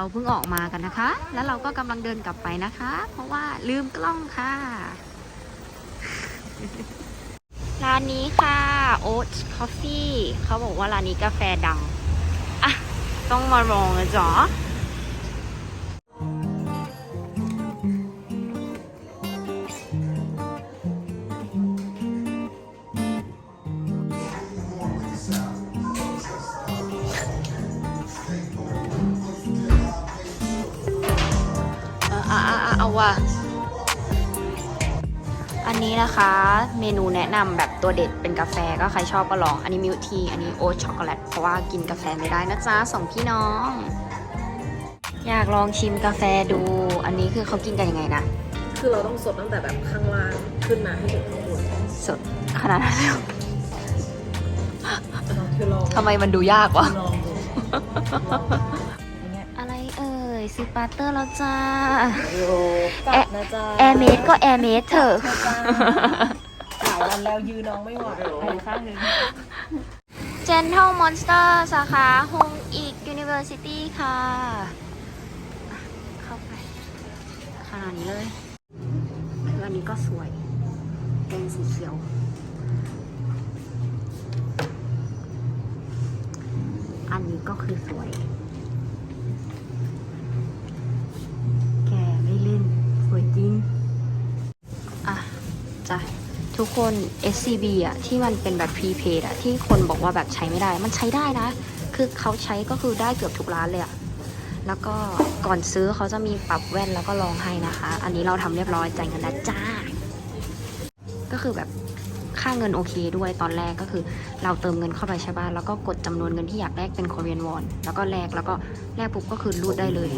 เราเพิ่งออกมากันนะคะ แล้วเราก็กำลังเดินกลับไปนะคะ เพราะว่าลืมกล้องค่ะ ร้านนี้ค่ะ Oat Coffee เขาบอกว่าร้านนี้กาแฟดัง อะ ต้องมาลองเลยจ้ะะอะอะเอาว่ะอันนี้นะคะเมนูแนะนำแบบตัวเด็ดเป็นกาแฟก็ใครชอบก็ลอง อันนี้มิลทีอันนี้โอ๊ตช็อกโกแลตเพราะว่ากินกาแฟไม่ได้นะจ๊ะสองพี่น้อง อยากลองชิมกาแฟดู อันนี้คือเขากินกันยังไงนะคือเราต้องสดตั้งแต่แบบข้างล่างขึ้นมาให้ถึงข้างบนสดขนาดนั้นเลยเหรอคือลองทำไมมันดูยากวะลองดู เอ่ยซิปาเตอร์แล้วจ้ากลับนะจ๊ะแอร์เมดก็แอร์เมดเถอะหลายวันแล้วยืนน้องไม่ไหวไปข้างหนึง Gentle Monster สาขาฮงอีก University ค่ะ เข้าไปขนาดนี้เลยคืออันนี้ก็สวย เป็นสีเขียว อันนี้ก็คือสวย คน SCB อะที่มันเป็นแบบ prepaid อะที่คนบอกว่าแบบใช้ไม่ได้ มันใช้ได้นะ คือเขาใช้ก็คือได้เกือบทุกร้านเลยอะแล้วก็ก่อนซื้อเขาจะมีปรับแว่นแล้วก็ลองให้นะคะ อันนี้เราทำเรียบร้อยจ่ายเงินแล้วจ้า ก็คือแบบค่าเงินโอเคด้วยตอนแรกก็คือ เราเติมเงินเข้าไปใช่ป่ะแล้วก็กดจำนวนเงินที่อยากแลกเป็น Korean won แล้วก็แลกแล้วก็แลกปุ๊บก็คือรูดได้เลย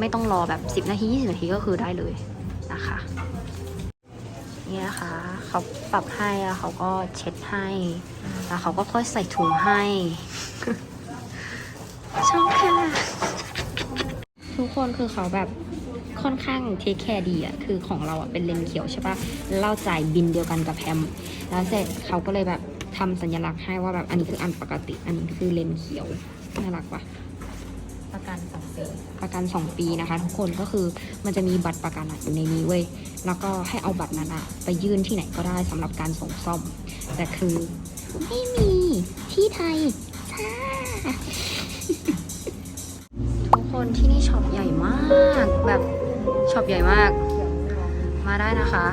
ไม่ต้องรอแบบ 10 นาที 20 นาทีก็คือได้เลยนะคะ นี่นะคะเขาปรับให้แล้วเขาก็เช็ดให้ แล้วเขาก็ค่อยใส่ถุงให้ชอบค่ะ ทุกคนคือเขาแบบค่อนข้างเทคแคร์ดีอะคือของเราอะเป็นเลนส์เขียวใช่ปะแล้วเราจ่ายบินเดียวกันกับแพม แล้วเสร็จเขาก็เลยแบบทำสัญลักษณ์ให้ว่าแบบอันนี้คืออันปกติ อันนี้คือเลนส์เขียว น่ารักปะประกันสอง ประกัน 2 ปีนะคะ ทุกคนก็คือมันจะมีบัตรประกันอยู่ในนี้เว้ยแล้วก็ให้เอาบัตรนั้นอะไปยื่นที่ไหนก็ได้สำหรับการส่งซ่อม แต่คือไม่มีที่ไทยจ้าทุกคนที่นี่ช็อปใหญ่มากแบบช็อปใหญ่มาก มาได้นะคะ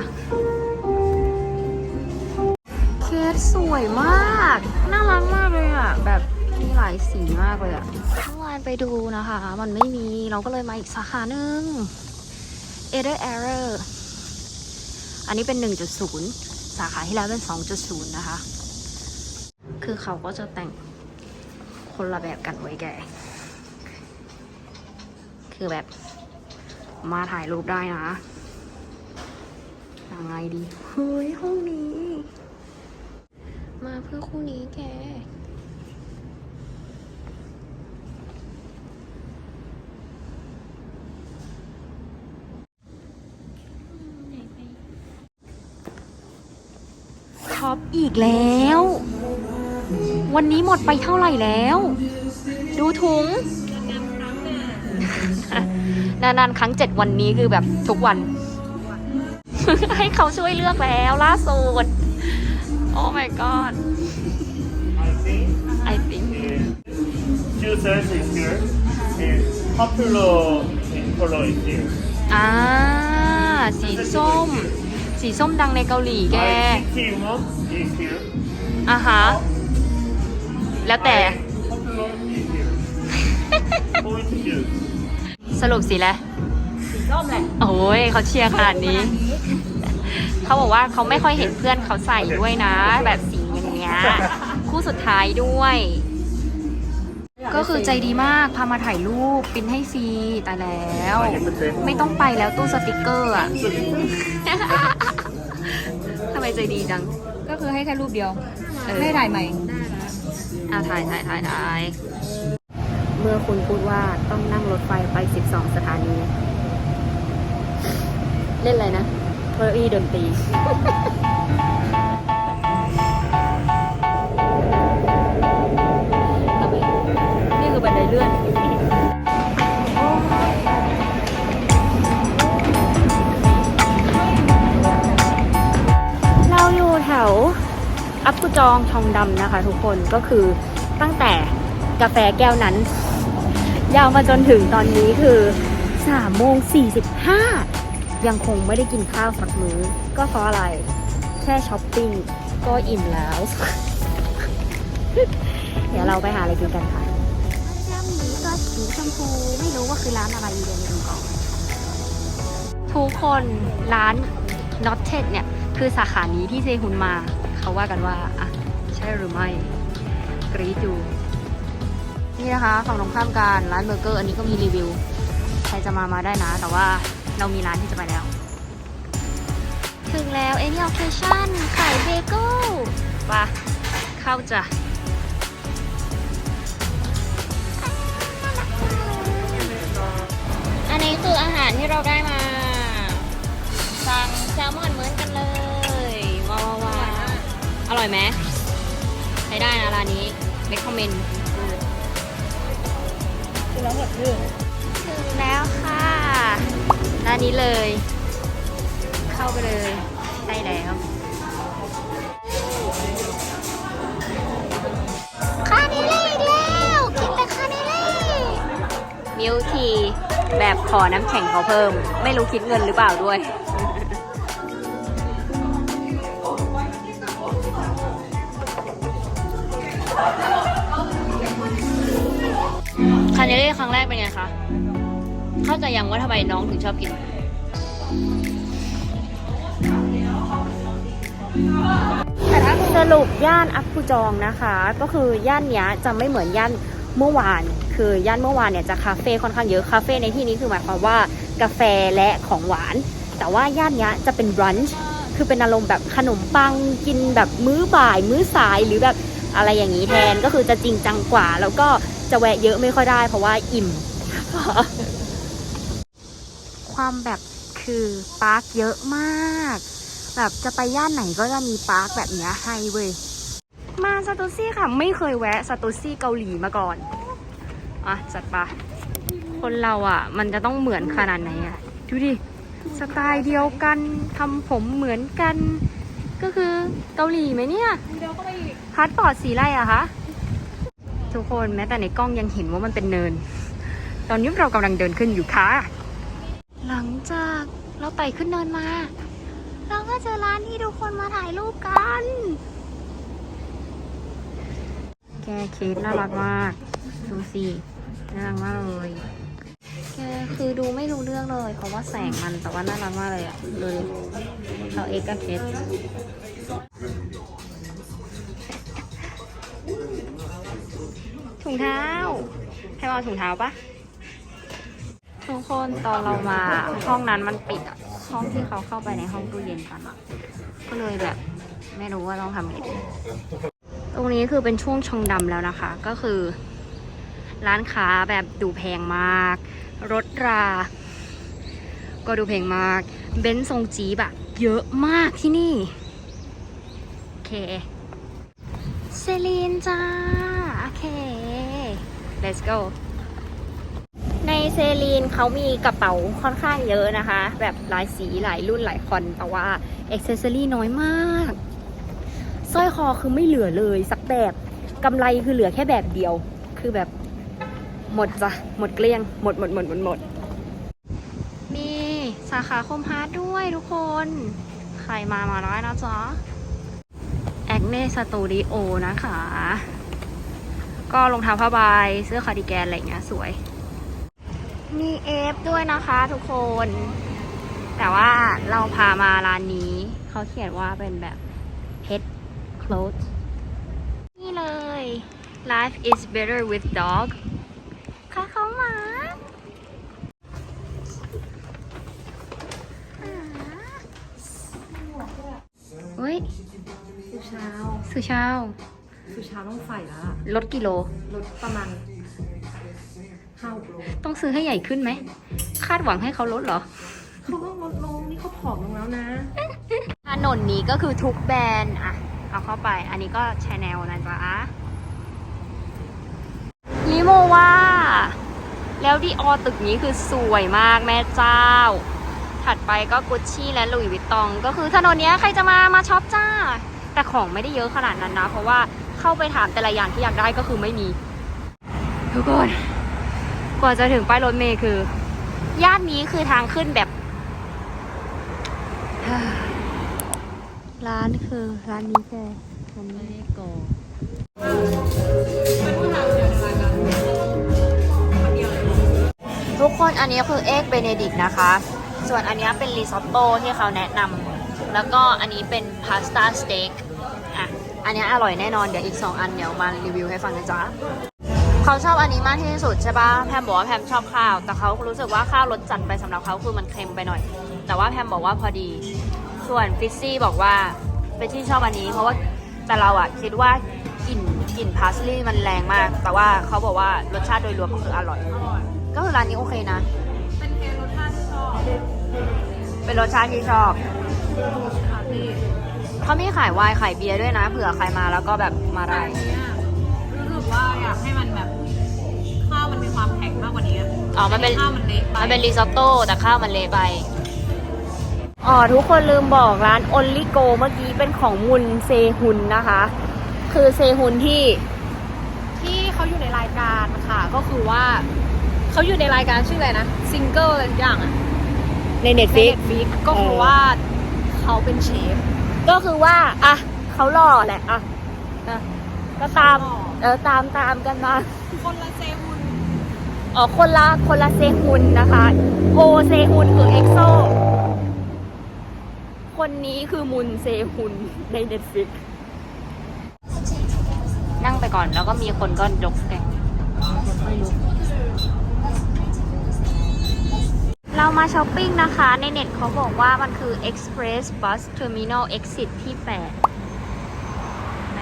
เคสสวยมาก น่ารักมากเลยอะแบบมีหลายสีมากเลยอะานไปดูนะคะ มันไม่มีเราก็เลยมาอีกสาขาหนึ่ง Error Error อันนี้เป็น 1.0 สาขาที่แล้วเป็น 2.0 นะคะ คือเขาก็จะแต่งคนละแบบกันไว้แก คือแบบมาถ่ายรูปได้นะยังไงดี เฮ้ย ห้องนี้ มาเพื่อคู่นี้แก ช็ อปอีกแล้ว วันนี้หมดไปเท่าไหร่แล้ว ดูถุง นานๆครั้งเจ็ดวันนี้คือแบบทุกวัน ให้เขาช่วยเลือกแล้วล่าสุด โอ้ my god I think I think juices is here. And popular in color is here. อ่า สีส้ม สีส้มดังในเกาหลีแก My Kitty one is here. อะฮะ แล้วแต่ Popular is here. Point juice. สรุปสีอะไรสีส้มแหละโอ้ยเขาเชียร์ขนาดนี้ เขาบอกว่าเขาไม่ค่อยเห็นเพื่อนเขาใส่ด้วยนะ แบบสีอย่างเงี้ย คู่สุดท้ายด้วย ก็คือใจดีมาก พามาถ่ายรูปปริ้นให้ฟรีตายแล้ว ไม่ต้องไปแล้วตู้สติกเกอร์อะทำ ไมใจดีจัง ก็คือให้แค่รูปเดียว เออ ไม่ถ่ายใหม่ อ่าถ่ายถ่ายถ่ายถ่าย เมื่อคุณพูดว่าต้องนั่งรถไฟไป 12 สถานี เล่นอะไรนะเทอรี่ดนตรี อัปกุจองทองดำนะคะ ทุกคนก็คือตั้งแต่กาแฟแก้วนั้น ยาวมาจนถึงตอนนี้คือ3โมง45 ยังคงไม่ได้กินข้าวสักมื้อ ก็เพราะอะไร แค่ช้อปปิ้งก็อิ่มแล้ว เดี๋ยวเราไปหาอะไรกินกันค่ะร้านนี้ก็สีชมพูไม่รู้ว่าคือร้านอะไรเดี๋ยวไปดูก่อนทุกคนร้าน n o t t e d เนี่ย คือสาขานี้ที่เซฮุนมา เขาว่ากันว่าอะใช่หรือไม่กรีดดูนี่นะคะฝั่งตรงข้ามกันร้านเบอร์เกอร์ อันนี้ก็มีรีวิว ใครจะมามาได้นะ แต่ว่าเรามีร้านที่จะไปแล้ว ถึงแล้ว Any Occasion ขายเบเกิลปะเข้าจ้ะอันนี้คืออาหารที่เราได้มา สั่งแซลมอนเหมือนกันเลยว้าวว้าวอ ร่อยไหมใช้ได้นะร้านนี้เ e คคอมเมนต์คือแล้วหมดชื่อถึงแล้วค่ะ ร้านนี้เลย เข้าไปเลยได้แล้วคาเนเล่อีกแล้วกินแต่คาเนเล่มิลทีแบบขอน้ำแข็งเขาเพิ่ม ไม่รู้คิดเงินหรือเปล่าด้วย คาเนเล่ครั้งแรกเป็นไงคะ เข้าใจยังว่าทำไมน้องถึงชอบกิน แต่สรุปย่านอักกุจองนะคะ ก็คือย่านเนี้ยจะไม่เหมือนย่านเมื่อวาน คือย่านเมื่อวานเนี่ยจะคาเฟ่ค่อนข้างเยอะ คาเฟ่ในที่นี้คือหมายความว่ากาแฟและของหวาน แต่ว่าย่านเนี้ยจะเป็นรันช์ คือเป็นอารมณ์แบบขนมปังกินแบบมื้อบ่าย มื้อสายหรือแบบ อะไรอย่างนี้แทนก็คือจะจริงจังกว่า แล้วก็จะแวะเยอะไม่ค่อยได้ เพราะว่าอิ่ม ความแบบคือปาร์คเยอะมาก แบบจะไปย่านไหนก็จะมีปาร์คแบบนี้ให้เว้ยมาซาโตซี่ค่ะ ไม่เคยแวะซาโตซี่เกาหลีมาก่อนอะจัดปะคนเราอะ มันจะต้องเหมือนขนาดไหนอะ ดูดิ สไตล์เดียวกันทำผมเหมือนกัน ก็คือเกาหลีไหมเนี่ยเดี๋ยวก็ไปอีกพาสปอร์ตสีอะไรอะคะ ทุกคนแม้แต่ในกล้องยังเห็นว่ามันเป็นเนิน ตอนนี้เรากำลังเดินขึ้นอยู่ค่ะ หลังจากเราไต่ขึ้นเนินมา เราก็เจอร้านที่ทุกคนมาถ่ายรูปกัน แกเคสน่ารักมาก ดูสิน่ารักมากเลย แกคือดูไม่รู้เรื่องเลย เพราะว่าแสงมันแต่ว่าน่ารักมากเลยอะดูดิเราเอกกับเคสถุงเท้าให้เอาถุงเท้าปะทุกคนตอนเรามาห้องนั้นมันปิดอะห้องที่เขาเข้าไปในห้องตู้เย็นกันอะก็เลยแบบไม่รู้ว่าต้องทำไงดีตรงนี้คือเป็นช่วงชงดำแล้วนะคะ ก็คือ ร้านค้าแบบดูแพงมาก รถรา ก็ดูแพงมาก เบนซ์ทรงจีบอะเยอะมากที่นี่ โอเค เซลีนจ้า โอเค let's go ในเซลีนเขามีกระเป๋าค่อนข้างเยอะนะคะ แบบหลายสีหลายรุ่นหลายคอนแต่ว่าอ็อกเซสซอรี่น้อยมากสร้อยคอคือไม่เหลือเลยสักแบบกำไรคือเหลือแค่แบบเดียว คือแบบ หมดจ้ะ หมดเกลี้ยง หมดหมดหมดหมดหมด มีสาขาคมฮาร์ดด้วยทุกคน ใครมามาได้นะจ๊ะแอคเน่สตูดิโอนะคะ ก็รองเท้าผ้าใบเสื้อคาร์ดิแกนอะไรเงี้ยสวย มีเอฟด้วยนะคะทุกคน แต่ว่าเราพามาร้านนี้ เขาเขียนว่าเป็นแบบ pet clothes นี่เลย life is better with dog หมาเฮ้ยสุเช้าสุชาวสุเช้าต้องใส่แล้วล่ะลดกิโล ลดประมาณห้าหกโลต้องซื้อให้ใหญ่ขึ้นไหม คาดหวังให้เขาลดเหรอ เขาต้องลดลง นี่เขาผอมลงแล้วนะถนนนี้ก็คือทุกแบรนด์อะเอาเข้าไป อันนี้ก็ชาแนลนะจ๊ะลิโมว่า แล้วดีออตึกนี้คือสวยมากแม่เจ้า ถัดไปก็กุชชี่และลุยวิตตอง ก็คือถนนนี้ใครจะมามาช็อปจ้า แต่ของไม่ได้เยอะขนาดนั้นนะ เพราะว่าเข้าไปถามแต่ละอย่างที่อยากได้ก็คือไม่มีทุกคนกว่าจะถึงป้ายรถเมย์คือ ย่านนี้คือทางขึ้นแบบ ร้านคือร้านนี้แกร้านนี้โก ทุกคนอันนี้คือเอ็กเบเนดิกนะคะ ส่วนอันนี้เป็นริซอตโต้ที่เขาแนะนำแล้วก็อันนี้เป็นพาสต้าสเต็กอะอันนี้อร่อยแน่นอนเดี๋ยวอีก 2 อันเดี๋ยวมารีวิวให้ฟังนะจ๊ะเขาชอบอันนี้มากที่สุดใช่ปะแพมบอกว่าแพมชอบข้าว แต่เขารู้สึกว่าข้าวรสจัดไปสำหรับเขาคือมันเค็มไปหน่อย แต่ว่าแพมบอกว่าพอดี ส่วนฟิซซี่บอกว่าเฟซซี่ชอบอันนี้ เพราะว่าแต่เราอะคิดว่ากลิ่นกลิ่นพาสลีย์มันแรงมาก แต่ว่าเขาบอกว่ารสชาติโดยรวมก็คืออร่อย ก็คือร้านนี้โอเคนะ เป็นเกรสชาติที่ชอบเป็นรสชาติที่ชอบ ค่ะพี่เขามีขายไวน์ขายเบียร์ด้วยนะ เผื่อใครมาแล้วก็แบบมาได้ อันเนี้ยรู้สึกว่าอยากให้มันแบบข้าวมันมีความแข็งมากกว่านี้ะอ๋อมันเป็น ข้าวมันเละไปมันเป็นริซอตโต้แต่ข้าวมันเละไป อ๋อทุกคนลืมบอกร้าน Only Go เมื่อกี้เป็นของมุนเซฮุนนะคะ คือเซฮุนที่ ที่เขาอยู่ในรายการค่ะ ก็คือว่า เขาอยู่ในรายการชื่ออะไรนะซิงเกิลอะไรอย่างอะในใน Netflix ฟิกก็คือว่าเขาเป็นเชฟ ก็คือว่า อะ เขาหล่อแหละ อะอะก็ตามหล่อเออ ตามตามกันมา คนละเซฮุนอ๋อ คนละ คนละเซฮุนนะคะ โอเซฮุนคือเอ็กโซ คนนี้คือมุนเซฮุนใน Netflix นั่งไปก่อนแล้วก็มีคนก็ยกแกง เรามาช้อปปิ้งนะคะ ในเน็ตเขาบอกว่ามันคือ Express Bus Terminal Exit ที่8แหม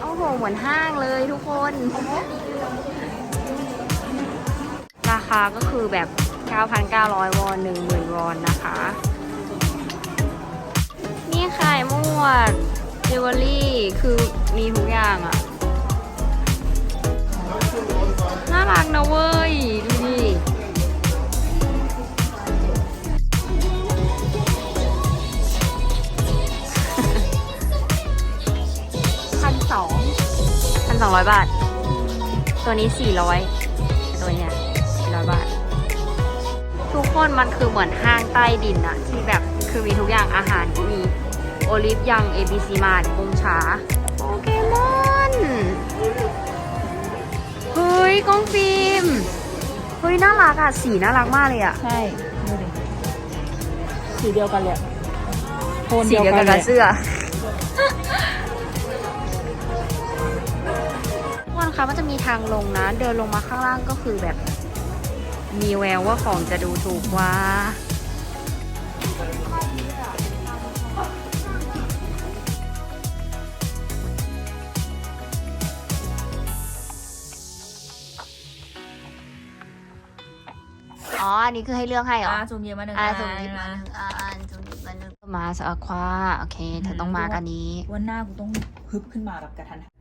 โอ้โห เหมือนห้างเลยทุกคน ราคาก็คือแบบ 9,900 วอน 10,000 วอนนะคะ นี่ขายมวดจิวเวลรี่ คือมีทุกอย่างอะ น่ารักนะเว้ย ดูดิพันสองพันสองร้อยบาท ตัวนี้สี่ร้อยตัวเนี้ยสี่ร้อยบาท ทุกคนมันคือเหมือนห้างใต้ดินอะที่แบบคือมีทุกอย่างอาหารก็มี โอลิฟยัง ABC มาร์ทกงช้าโปเกมอนเฮ้ยกล้องฟิล์ม เฮ้ยน่ารักอะสีน่ารักมากเลยอะใช่ดูดิสีเดียวกันเลยโทนสีเดียวกันกับเสื้อทุกคนคะมันจะมีทางลงนะ เดินลงมาข้างล่างก็คือแบบ มีแววว่าของจะดูถูกว่า อ๋อ อันนี้คือให้เลือกให้เหรอ อ่าซูมเยอะมาหนึ่งอ่าอันส่งหยิบมาหนึ่งอันส่งหยิบมาหนึ่งมาสอะควาโอเค เธอต้องมากันนี้ วันหน้ากูต้องฮึบขึ้นมาแบบกระทันหัน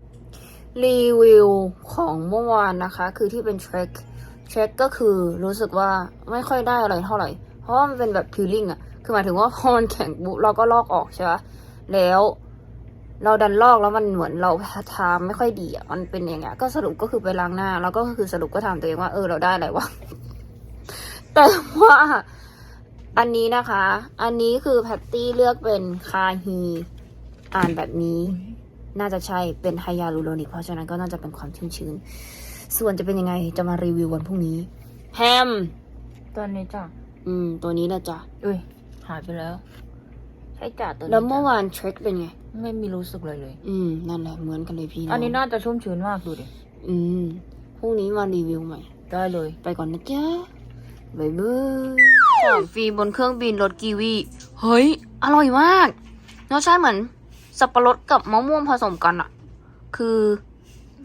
รีวิวของเมื่อวานนะคะ คือที่เป็นเทรคเทรคก็คือรู้สึกว่าไม่ค่อยได้อะไรเท่าไหร่ เพราะว่ามันเป็นแบบพิลลิ่งอะคือหมายถึงว่าพอมันแข็งปุ๊บเราก็ลอกออกใช่ปะแล้ว เราดันลอกแล้วมันเหมือนเราทาไม่ค่อยดีอะมันเป็นอย่างเงี้ยก็สรุปก็คือไปล้างหน้า แล้วก็คือสรุปก็ถามตัวเองว่าเออเราได้อะไรวะ แต่ว่า อันนี้นะคะ อันนี้คือแพตตี้เลือกเป็นคาฮีอ่านแบบนี้ น่าจะใช่เป็นไฮยาลูโรนิก เพราะฉะนั้นก็น่าจะเป็นความชื้นชื้นๆส่วนจะเป็นยังไงจะมารีวิววันพรุ่งนี้แฮมตอนนี้จ้ะอืม ตัวนี้แหละจ้ะอุ้ยหายไปแล้ว ใช่จ้ะตัวนี้แล้วเมื่อวานเทรคเป็นไง ไม่มีรู้สึกเลยเลย อืม นั่นแหละเหมือนกันเลยพี่งอันนี้น่าจะชุ่มชื้นมากดูดิ อืมพรุ่งนี้มารีวิวใหม่ ได้เลย ไปก่อนนะจ๊ะ บายบายของฟรีบนเครื่องบินรสกีวี เฮ้ย อร่อยมากรสชาติเหมือน สับปะรดกับมะม่วงผสมกันอะคือ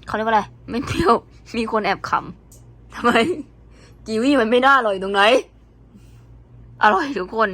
เขาเรียกว่าอะไร ไม่เปรี้ยว มีคนแอบขำทำไม กีวีมันไม่น่าอร่อยตรงไหน อร่อยทุกคน